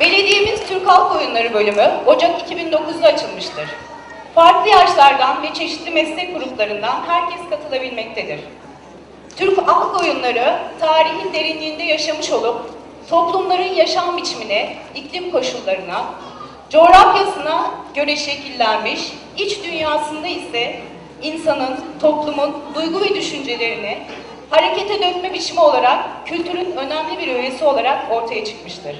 Belediyemiz Türk Halk Oyunları bölümü Ocak 2009'da açılmıştır. Farklı yaşlardan ve çeşitli meslek gruplarından herkes katılabilmektedir. Türk halk oyunları tarihin derinliğinde yaşamış olup toplumların yaşam biçimine, iklim koşullarına, coğrafyasına göre şekillenmiş, iç dünyasında ise insanın, toplumun duygu ve düşüncelerini harekete dökme biçimi olarak kültürün önemli bir öğesi olarak ortaya çıkmıştır.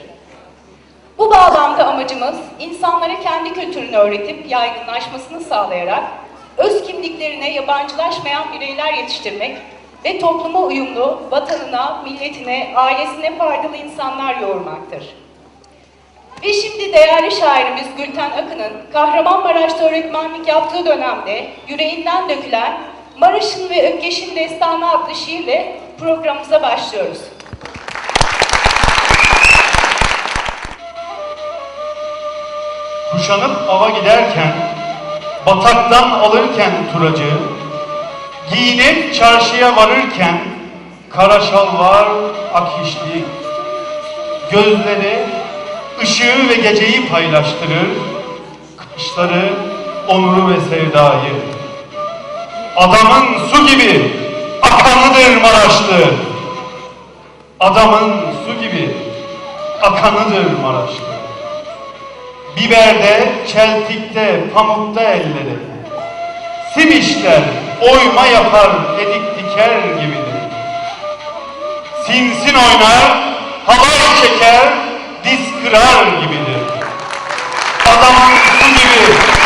Bu bağlamda amacımız insanlara kendi kültürünü öğretip yaygınlaşmasını sağlayarak öz kimliklerine yabancılaşmayan bireyler yetiştirmek ve topluma uyumlu, vatanına, milletine, ailesine faydalı insanlar yoğurmaktır. Ve şimdi değerli şairimiz Gülten Akın'ın Kahramanmaraş'ta öğretmenlik yaptığı dönemde yüreğinden dökülen Maraş'ın ve Ökkeş'in Destanı adlı şiirle programımıza başlıyoruz. Kuşanıp ava giderken, bataktan alırken turacı, giyinip çarşıya varırken, kara şalvar akişli, gözleri ışığı ve geceyi paylaştırır, kışları onuru ve sevdayı. Adamın su gibi akanıdır Maraşlı. Adamın su gibi akanıdır Maraşlı. Biberde, çeltikte, pamukta elleri. Simişler oyma yapar, edik diker gibidir. Sinsin oynar, halay çeker, diz kırar gibidir. Adamın su gibi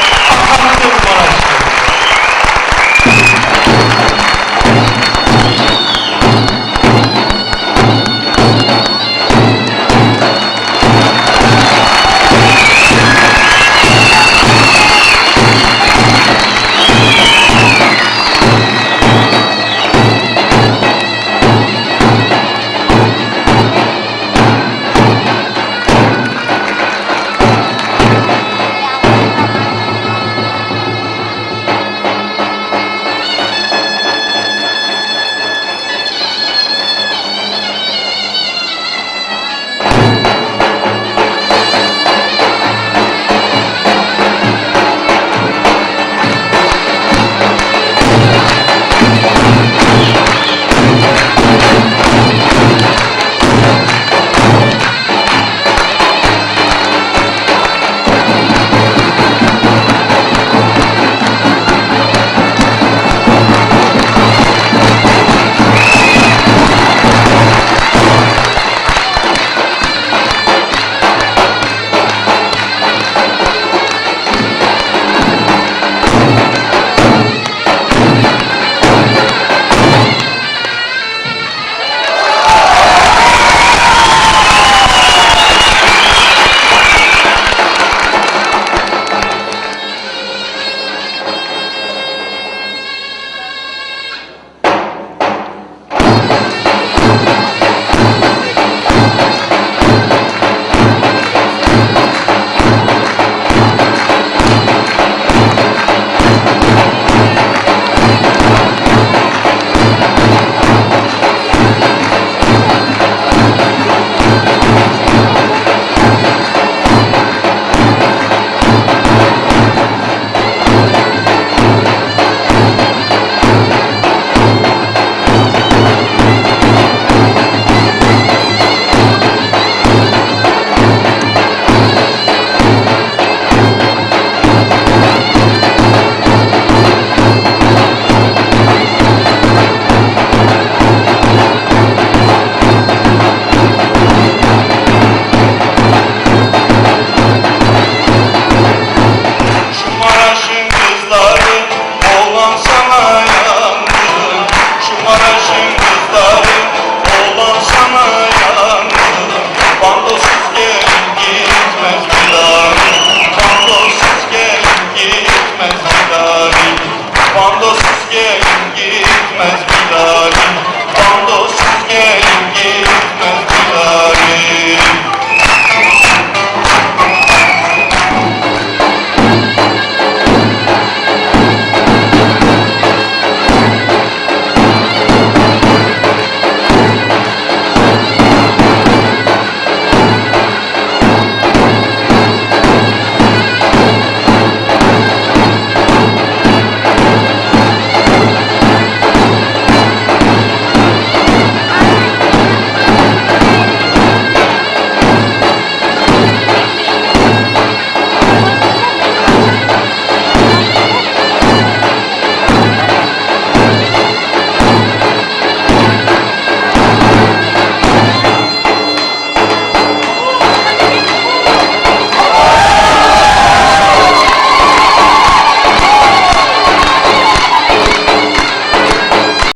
Thank you.